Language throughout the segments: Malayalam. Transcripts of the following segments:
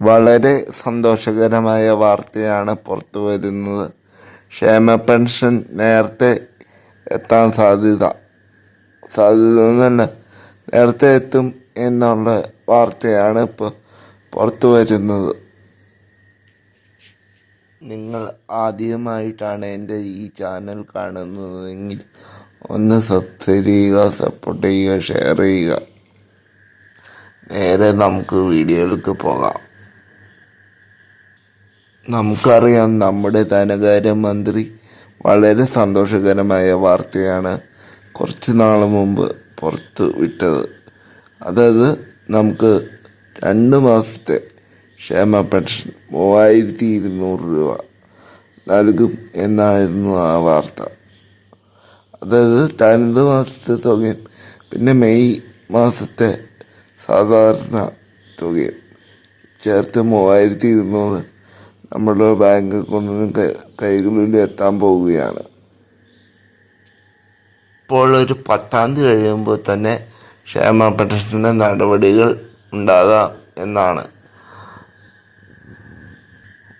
വളരെ സന്തോഷകരമായ വാർത്തയാണ് പുറത്തു വരുന്നത്. ക്ഷേമ പെൻഷൻ നേരത്തെ എത്താൻ സാധ്യത സാധ്യത തന്നെ നേരത്തെ എത്തും എന്നുള്ള വാർത്തയാണ് ഇപ്പോൾ പുറത്തു വരുന്നത്. നിങ്ങൾ ആദ്യമായിട്ടാണ് എന്റെ ഈ ചാനൽ കാണുന്നതെങ്കിൽ ഒന്ന് സബ്സ്ക്രൈബ് ചെയ്യുക സപ്പോർട്ട് ചെയ്യുക ഷെയർ ചെയ്യുക. നേരെ നമുക്ക് വീഡിയോയിലേക്ക് പോകാം. നമുക്കറിയാം നമ്മുടെ ധനകാര്യമന്ത്രി വളരെ സന്തോഷകരമായ വാർത്തയാണ് കുറച്ച് നാൾ മുമ്പ് പുറത്ത് വിട്ടത്. അതായത് നമുക്ക് രണ്ട് മാസത്തെ ക്ഷേമ പെൻഷൻ മൂവായിരത്തി ഇരുന്നൂറ് രൂപ നൽകും എന്നായിരുന്നു ആ വാർത്ത. അതായത് തനത് മാസത്തെ തുകയും പിന്നെ മെയ് മാസത്തെ സാധാരണ തുകയും ചേർത്ത് മൂവായിരത്തി ഇരുന്നൂറ് നമ്മുടെ ബാങ്ക് അക്കൗണ്ടിനും കൈകളിൽ എത്താൻ പോവുകയാണ്. ഇപ്പോൾ ഒരു പത്താം തീയതി കഴിയുമ്പോൾ തന്നെ ക്ഷേമ പെൻഷന്റെ നടപടികൾ ഉണ്ടാകാം എന്നാണ്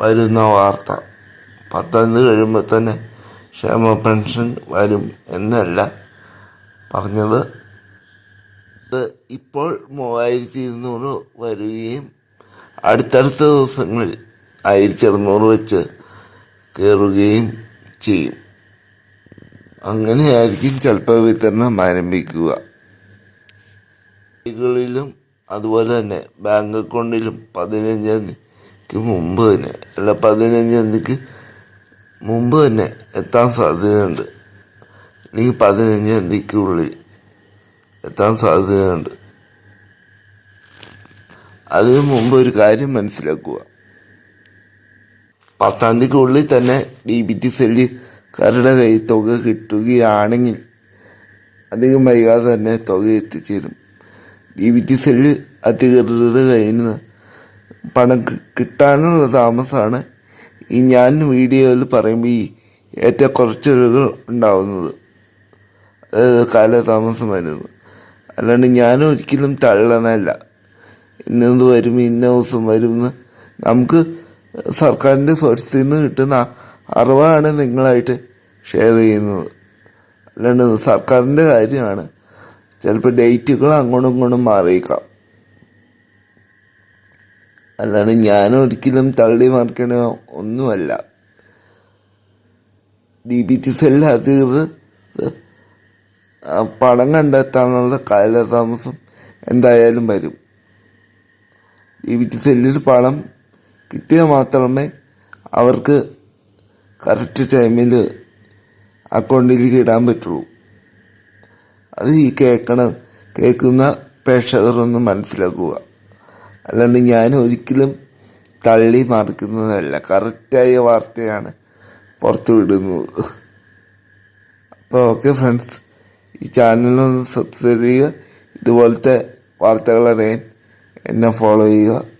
വരുന്ന വാർത്ത. പത്താം തീയതി കഴിയുമ്പോൾ തന്നെ ക്ഷേമ പെൻഷൻ വരും എന്നല്ല പറഞ്ഞത്. ഇത് ഇപ്പോൾ മൂവായിരത്തി ഇരുന്നൂറ് വരികയും അടുത്തടുത്ത ദിവസങ്ങളിൽ ആയിരത്തി അറുന്നൂറ് വെച്ച് കയറുകയും ചെയ്യും. അങ്ങനെയായിരിക്കും ചിലപ്പോൾ വിതരണം ആരംഭിക്കുക. ിലും അതുപോലെ തന്നെ ബാങ്ക് അക്കൗണ്ടിലും പതിനഞ്ചാം തീയതിക്ക് മുമ്പ് തന്നെ അല്ല പതിനഞ്ചാം തീയതിക്ക് മുമ്പ് തന്നെ എത്താൻ സാധ്യതയുണ്ട്. അല്ലെങ്കിൽ പതിനഞ്ചാം തീയതിക്കുള്ളിൽ എത്താൻ സാധ്യതയുണ്ട്. അതിനു മുമ്പ് ഒരു കാര്യം മനസ്സിലാക്കുക. പത്താം തീയതിക്കുള്ളിൽ തന്നെ ഡി ബി ടി സെല്ലുകാരുടെ കയ്യിൽ തുക കിട്ടുകയാണെങ്കിൽ അധികം വൈകാതെ തന്നെ തുക എത്തിച്ചേരും. ഡി ബി ടി സെല്ല് അധികൃതരുടെ കയ്യിൽ നിന്ന് പണം കിട്ടാനുള്ള താമസമാണ് ഈ ഞാൻ വീഡിയോയിൽ പറയുമ്പോൾ ഈ ഏറ്റക്കുറച്ചിലുകൾ ഉണ്ടാവുന്നത്. അതായത് കാലതാമസം വരുന്നത്. അല്ലാണ്ട് ഞാൻ ഒരിക്കലും തള്ളണല്ല. ഇന്നത് വരും ഇന്ന ദിവസം വരും നമുക്ക് സർക്കാരിന്റെ സോഴ്സിൽ നിന്ന് കിട്ടുന്ന അറിവാണ് നിങ്ങളായിട്ട് ഷെയർ ചെയ്യുന്നത്. അല്ലാണ്ട് സർക്കാരിന്റെ കാര്യമാണ്. ചിലപ്പോൾ ഡേറ്റുകൾ അങ്ങോട്ടും ഇങ്ങോട്ടും മാറിയേക്കാം. അല്ലാണ്ട് ഞാൻ ഒരിക്കലും തള്ളി മറിക്കണ ഒന്നുമല്ല. ഡി ബി ടി സെല്ലിൽ അധികൃതർ പണം കണ്ടെത്താനുള്ള കാലതാമസം എന്തായാലും വരും. ഡി ബി ടി സെല്ലിൽ പണം കിട്ടിയാൽ മാത്രമേ അവർക്ക് കറക്റ്റ് ടൈമിൽ അക്കൗണ്ടിലേക്ക് ഇടാൻ പറ്റുള്ളൂ. അത് ഈ കേൾക്കണ കേൾക്കുന്ന പ്രേക്ഷകരൊന്ന് മനസ്സിലാക്കുക. അല്ലാണ്ട് ഞാൻ ഒരിക്കലും തള്ളി മറിക്കുന്നതല്ല. കറക്റ്റായ വാർത്തയാണ് പുറത്തു വിടുന്നത്. അപ്പോൾ ഓക്കെ ഫ്രണ്ട്സ് ഈ ചാനലൊന്ന് സബ്സ്ക്രൈബ് ചെയ്യുക. ഇതുപോലത്തെ വാർത്തകൾ അറിയാൻ എന്നെ ഫോളോ ചെയ്യുക.